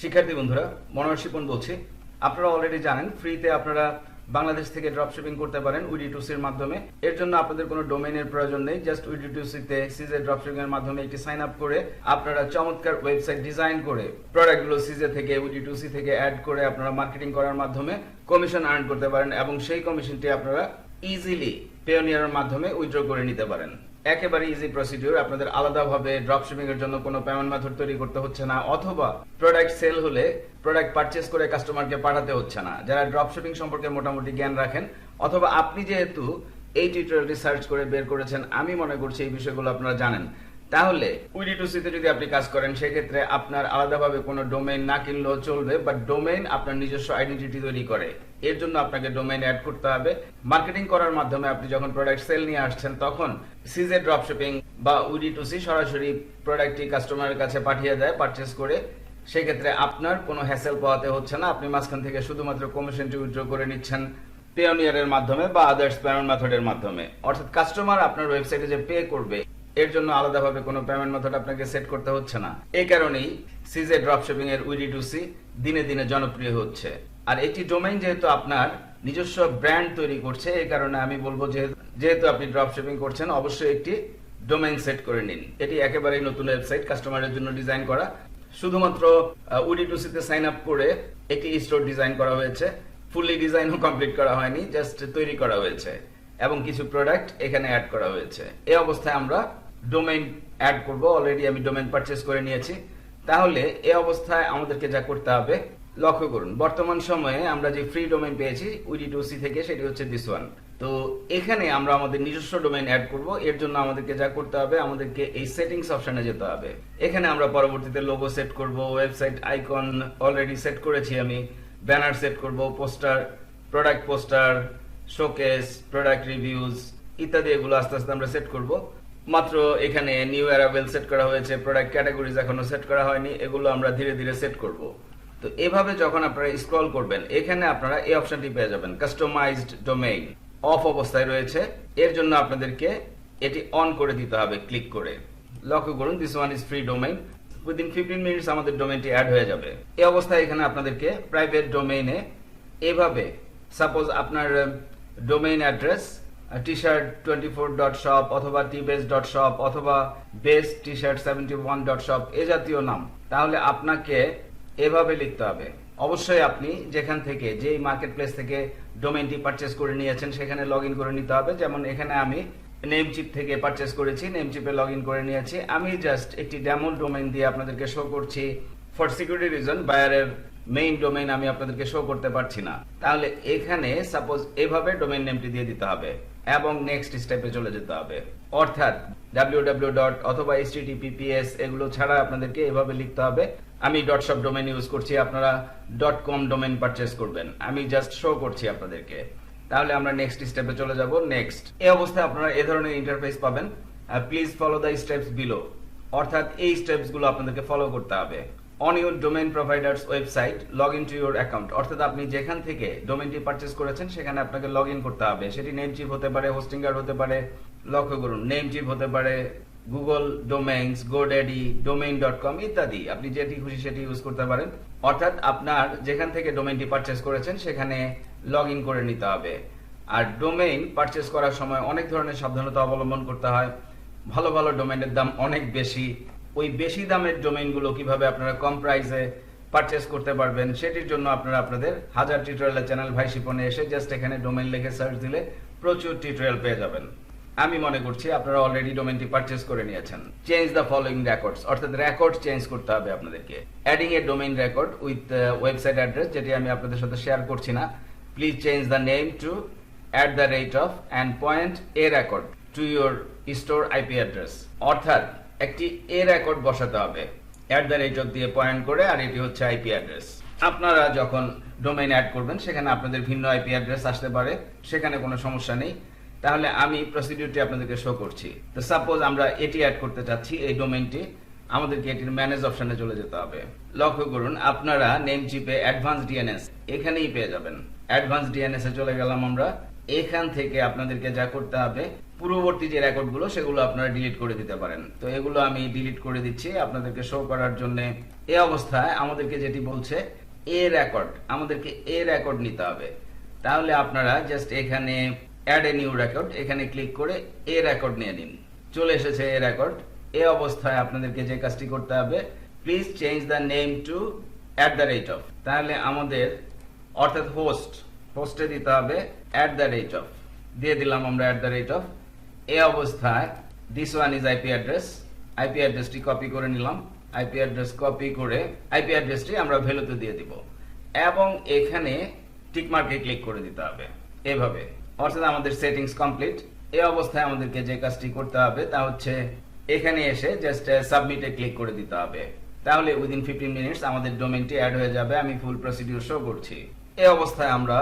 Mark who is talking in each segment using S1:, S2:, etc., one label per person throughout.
S1: শিক্ষার্থী বন্ধুরা, মনোহর শিপন বলছি। আপনারা অলরেডি জানেন ফ্রিতে আপনারা বাংলাদেশ থেকে ড্রপ শিপিং করতে পারেন উইডি টুসির মাধ্যমে। এর জন্য আপনাদের কোনো ডোমেনের প্রয়োজন নেই জাস্ট উইডি টুসিতে সিজে ড্রপ শিপিং এর মাধ্যমে একটি সাইন আপ করে আপনারা চমৎকার ওয়েবসাইট ডিজাইন করে প্রোডাক্টগুলো সিজে থেকে, উইডি টুসি থেকে অ্যাড করে আপনারা মার্কেটিং করার মাধ্যমে কমিশন আর্ন করতে পারেন এবং সেই কমিশনটি আপনারা ইজিলি পেওনিয়ারের মাধ্যমে উইথড্র করে নিতে পারেন। একেবারে ইজি প্রসিডিউর আপনাদের আলাদাভাবে ড্রপশিপিং এর জন্য কোনো পেমেন্ট মেথড তৈরি করতে হচ্ছে না, অথবা প্রোডাক্ট সেল হলে প্রোডাক্ট পারচেস করে কাস্টমারকে পাঠাতে হচ্ছে না। যারা ড্রপশিপিং সম্পর্কে মোটামুটি জ্ঞান রাখেন, অথবা আপনি যেহেতু এই টিউটোরিয়ালটি রিসার্চ করে বের করেছেন, আমি মনে করছি এই বিষয়গুলো আপনারা জানেন। তাহলে উইডি টু সিতে যদি আপনি কাজ করেন, সেক্ষেত্রে আপনার আলাদাভাবে কোনো ডোমেইন না কিনলেও চলবে বাট ডোমেইন আপনার নিজস্ব আইডেন্টিটি তৈরি করে। এর জন্য আপনাকে ডোমেইন অ্যাড করতে হবে। মার্কেটিং করার মাধ্যমে আপনি যখন প্রোডাক্ট সেল নিয়ে আসছেন, তখন সিজে ড্রপ শিপিং বা উইডি টু সি সরাসরি প্রোডাক্টটি কাস্টমারের কাছে পাঠিয়ে দেয় পারচেস করে। সেক্ষেত্রে আপনার কোনো হ্যাসেল পাওয়াতে হচ্ছে না। আপনি মাঝখান থেকে শুধুমাত্র কমিশনটি উইথড্র করে নিচ্ছেন পেওনিয়ারের মাধ্যমে বা আদার্স পেমেন্ট মেথডের মাধ্যমে। অর্থাৎ কাস্টমার আপনার ওয়েবসাইটে যে পে করবে এর জন্য আলাদাভাবে কোনো পেমেন্ট মেথড আপনাকে সেট করতে হচ্ছে না। এই কারণেই সিজে ড্রপ শিপিং এর উইডি টু সি দিনে দিনে জনপ্রিয় হচ্ছে। আর এটি ডোমেইন যেহেতু আপনার নিজস্ব ব্র্যান্ড তৈরি করছে, এই কারণে আমি বলব যেহেতু আপনি ড্রপ শিপিং করছেন, অবশ্যই একটি ডোমেইন সেট করে নিন। এটি একেবারেই নতুন ওয়েবসাইট কাস্টমারের জন্য ডিজাইন করা। শুধুমাত্র উডি টু সিতে সাইন আপ করে একটি স্টোর ডিজাইন করা হয়েছে। ফুললি ডিজাইনও কমপ্লিট করা হয়নি জাস্ট তৈরি করা হয়েছে। এবং কিছু প্রোডাক্ট এখানে অ্যাড করা হয়েছে। এই অবস্থায় আমরা ডোমেইন অ্যাড করব অলরেডি আমি ডোমেইন পারচেস করে নিয়েছি। তাহলে এই অবস্থায় আমাদেরকে যা করতে হবে, লক্ষ্য করুন, বর্তমান সময়ে আমরা যে ফ্রি ডোমেইন পেয়েছি উইডি টু সি থেকে, সেটি হচ্ছে দিস ওয়ান তো এখানে আমরা আমাদের নিজস্ব ডোমেইন অ্যাড করব, এর জন্য আমাদেরকে যা করতে হবে, আমাদেরকে এই সেটিংস অপশনে যেতে হবে। এখানে আমরা পরবর্তীতে লোগো সেট করব ওয়েবসাইট আইকন অলরেডি সেট করেছি আমি ব্যানার সেট করব poster product poster showcase product reviews ইত্যাদি এগুলো আস্তে আস্তে আমরা সেট করব। মাত্র এখানে নিউ অ্যারাবেল সেট করা হয়েছে প্রোডাক্ট ক্যাটাগরিজ এখনও সেট করা হয়নি, এগুলো আমরা ধীরে ধীরে সেট করব। তো এভাবে যখন আপনারা স্ক্রল করবেন, এখানে আপনারা এই অপশনটি পেয়ে যাবেন কাস্টমাইজড ডোমেইন অফ অবস্থায় রয়েছে, এর জন্য আপনাদেরকে এটি অন করে দিতে হবে ক্লিক করে। লক্ষ্য করুন this one is free domain within fifteen minutes আমাদের ডোমেইনটি অ্যাড হয়ে যাবে। এই অবস্থায় এখানে আপনাদেরকে প্রাইভেট ডোমেইনে এভাবে সাপোজ আপনার domain address T shirt twenty four dot shop অথবা টি বেস ডট শপ অথবা base T shirt seventy one dot shop এ জাতীয় নাম। তাহলে আপনাকে এভাবে লিখতে হবে। অবশ্যই আপনি যেখান থেকে, যেই মার্কেট প্লেস থেকে ডোমেইনটি পারচেস করে নিয়েছেন, সেখানে লগ ইন করে নিতে হবে। যেমন এখানে আমি নেমচিপ থেকে পারচেস করেছি নেমচিপে লগ ইন করে নিয়েছি। আমি জাস্ট একটি ডেমো ডোমেইন দিয়ে আপনাদেরকে শো করছি। ফর সিকিউরিটি রিজন বায়ারের মেইন ডোমেইন আমি আপনাদেরকে শো করতে পারছি না। তাহলে এখানে সাপোজ এভাবে ডোমেইন নেমটি দিয়ে দিতে হবে এবং নেক্সট স্টেপে চলে যেতে হবে। অর্থাৎ ডট অথবা https এগুলো ছাড়া আপনাদেরকে এভাবে লিখতে হবে। আমি ডট শপ ডোমেইন ইউজ করছি, আপনারা ডট কম ডোমেইন পারচেস করবেন। আমি জাস্ট শো করছি আপনাদেরকে। তাহলে আমরা নেক্সট স্টেপে চলে যাব। নেক্সট এই অবস্থায় আপনারা এ ধরনের ইন্টারফেস পাবেন। Please follow the steps below অর্থাৎ এই স্টেপসগুলো আপনাদেরকে ফলো করতে হবে। On your domain providers website log in to your account অর্থাৎ আপনি যেখান থেকে ডোমেইনটি পারচেস করেছেন, সেখানে আপনাকে লগ ইন করতে হবে। সেটি নেম চিপ হতে পারে হোস্টিঙ্গার হতে পারে, লক্ষ্য করুন নেম চিপ হতে পারে Google domains GoDaddy domain dot com ইত্যাদি। আপনি যেটি খুশি সেটি ইউজ করতে পারেন। অর্থাৎ আপনার যেখান থেকে ডোমেইনটি পারচেস করেছেন, সেখানে লগ ইন করে নিতে হবে। আর ডোমেইন পারচেস করার সময় অনেক ধরনের সাবধানতা অবলম্বন করতে হয়। ভালো ভালো ডোমেইনের দাম অনেক বেশি। ওই বেশি দামের ডোমেইনগুলো কীভাবে আপনারা কম প্রাইসে পারচেস করতে পারবেন, সেটির জন্য আপনারা আপনাদের হাজার টিউটোরিয়াল চ্যানেল ভাই শিপনে এসে জাস্ট এখানে ডোমেইন লিখে সার্চ দিলে প্রচুর টিউটোরিয়াল পেয়ে যাবেন। আমি মনে করছি আপনারা অলরেডি ডোমেইনটি পারচেস করে নিয়েছেন। চেঞ্জ দ্য ফলোইং রেকর্ডস অর্থাৎ রেকর্ড চেঞ্জ করতে হবে আপনাদেরকে। Adding a domain record with website address যেটি আমি আপনাদের সাথে শেয়ার করছি না please change the name to at the rate of and point A record to your store IP address অর্থাৎ একটি এ রেকর্ড বসাতে হবে। অ্যাট দ্য রেট অফ দিয়ে পয়েন্ট করে, আর এটি হচ্ছে আইপি অ্যাড্রেস আপনারা যখন ডোমেইন অ্যাড করবেন, সেখানে আপনাদের ভিন্ন আইপি অ্যাড্রেস আসতে পারে, সেখানে কোনো সমস্যা নেই। তাহলে আমি প্রসিডিউরটি আপনাদেরকে শো করছি। তো সাপোজ আমরা এটি অ্যাড করতে চাচ্ছি, এই ডোমেইনটি আমাদেরকে এটির ম্যানেজ অপশনে চলে যেতে হবে। লক্ষ্য করুন, আপনারা নেম চিপে অ্যাডভান্স ডিএনএস এখানেই পেয়ে যাবেন। অ্যাডভান্স ডিএনএস এ চলে গেলাম আমরা। এখান থেকে আপনাদেরকে যা করতে হবে পূর্ববর্তী যে রেকর্ডগুলো, সেগুলো আপনারা ডিলিট করে দিতে পারেন। তো এগুলো আমি ডিলিট করে দিচ্ছি। আপনাদেরকে শো করার জন্য এই অবস্থায় আমাদেরকে যেটি বলছে, এ রেকর্ড আমাদেরকে এ রেকর্ড নিতে হবে। তাহলে আপনারা জাস্ট এখানে অ্যাড এ নিউ রেকর্ড এখানে ক্লিক করে এ রেকর্ড নিয়ে নিন। চলে এসেছে এ রেকর্ড এ অবস্থায় আপনাদেরকে যে কাজটি করতে হবে please change the name to at the rate of তাহলে আমাদের, অর্থাৎ হোস্ট হোস্টে দিতে হবে অ্যাট দ্য রেট অফ দিয়ে দিলাম আমরা অ্যাট দ্য রেট অফ এই অবস্থায় this one is IP address IP অ্যাড্রেসটি কপি করে নিলাম আইপি অ্যাড্রেস কপি করে আইপি অ্যাড্রেসটি আমরা ভ্যালুতে দিয়ে দিব। এবং এখানে টিকমার্কে ক্লিক করে দিতে হবে। এভাবে। অর্থাৎ আমাদের সেটিংস কমপ্লিট এই অবস্থায় আমাদেরকে যে কাজটি করতে হবে তা হচ্ছে এখানে এসে জাস্ট সাবমিটে ক্লিক করে দিতে হবে। তাহলে উইদিন ফিফটিন মিনিটস আমাদের ডোমেনটি অ্যাড হয়ে যাবে, আমি ফুল প্রসিডিউর শো করছি। এই অবস্থায় আমরা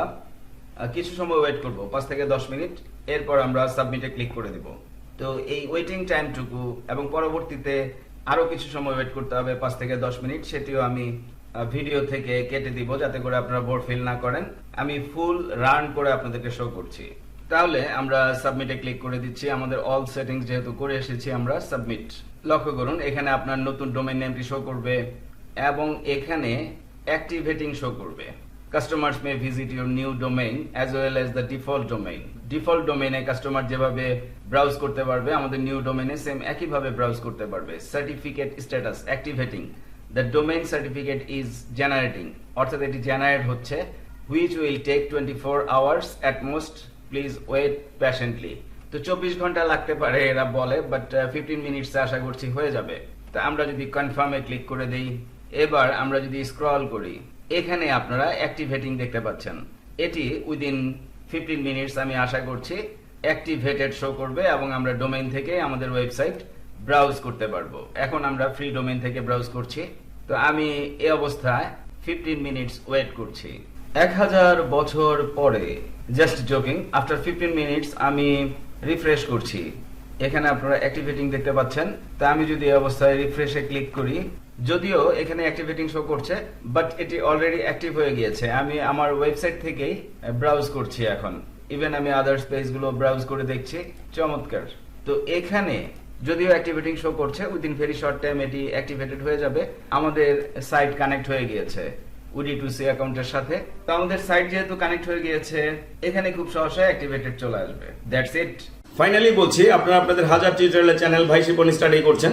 S1: কিছু সময় ওয়েট করব, পাঁচ থেকে দশ মিনিট। এরপর আমরা সাবমিটে ক্লিক করে দিব। তো এই ওয়েটিং টাইমটুকু এবং পরবর্তীতে আরও কিছু সময় ওয়েট করতে হবে, পাঁচ থেকে দশ মিনিট। সেটিও আমি ভিডিও থেকে কেটে দিব যাতে করে আপনারা বোর ফিল না করেন। আমি ফুল রান করে আপনাদেরকে শো করছি। তাহলে আমরা সাবমিটে ক্লিক করে দিচ্ছি। আমাদের অল সেটিংস যেহেতু করে এসেছি, আমরা সাবমিট লক্ষ্য করুন, এখানে আপনার নতুন ডোমেইন নেমটি শো করবে এবং এখানে অ্যাক্টিভেটিং শো করবে। Customers may visit your new domain as well as the default domain default ডোমেনে কাস্টমার যেভাবে ব্রাউজ করতে পারবে, আমাদের নিউ ডোমেনে সেম একইভাবে ব্রাউজ করতে পারবে। Certificate status activating the domain certificate is generating অর্থাৎ এটি জেনারেট হচ্ছে which will take twenty four hours at most please wait patiently তো চব্বিশ ঘণ্টা লাগতে পারে, এরা বলে বাট ফিফটিন মিনিটস আশা করছি হয়ে যাবে। তা আমরা যদি কনফার্মে ক্লিক করে দিই, এবার আমরা যদি স্ক্রল করি, এখানে আপনারা অ্যাক্টিভেটিং দেখতে পাচ্ছেন। এটি উইদিন ফিফটিন মিনিটস আমি আশা করছি অ্যাক্টিভেটেড শো করবে এবং আমরা ডোমেইন থেকে আমাদের ওয়েবসাইট ব্রাউজ করতে পারব। এখন আমরা ফ্রি ডোমেইন থেকে ব্রাউজ করছি। তো আমি এ অবস্থায় ফিফটিন মিনিটস ওয়েট করছি। এক হাজার বছর পরে just joking after fifteen minutes আমি রিফ্রেশ করছি। এখানে আপনারা অ্যাক্টিভেটিং দেখতে পাচ্ছেন। তা আমি যদি এই অবস্থায় রিফ্রেশে ক্লিক করি যদিও এখানে অ্যাক্টিভেটিং শো করছে বাট এটি অলরেডি অ্যাক্টিভ হয়ে গিয়েছে। আমি আমার ওয়েবসাইট থেকেই ব্রাউজ করছি এখন। ইভেন আমি আদার্স পেজগুলো ব্রাউজ করে দেখছি। চমৎকার। তো এখানে যদিও অ্যাক্টিভেটিং শো করছে উইদিন ভেরি শর্ট টাইম এটি অ্যাক্টিভেটেড হয়ে যাবে। আমাদের সাইট কানেক্ট হয়ে গিয়েছে উডি টু সি অ্যাকাউন্টের সাথে। তো আমাদের সাইট যেহেতু কানেক্ট হয়ে গিয়েছে, এখানে খুব সহজে অ্যাক্টিভেটেড চলে আসবে। দ্যাটস ইট
S2: ফাইনালি বলছি, আপনারা আপনাদের হাজার টিউটোরিয়ালের চ্যানেল ভাই শিপন স্টাডি করছেন।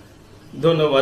S2: ধন্যবাদ।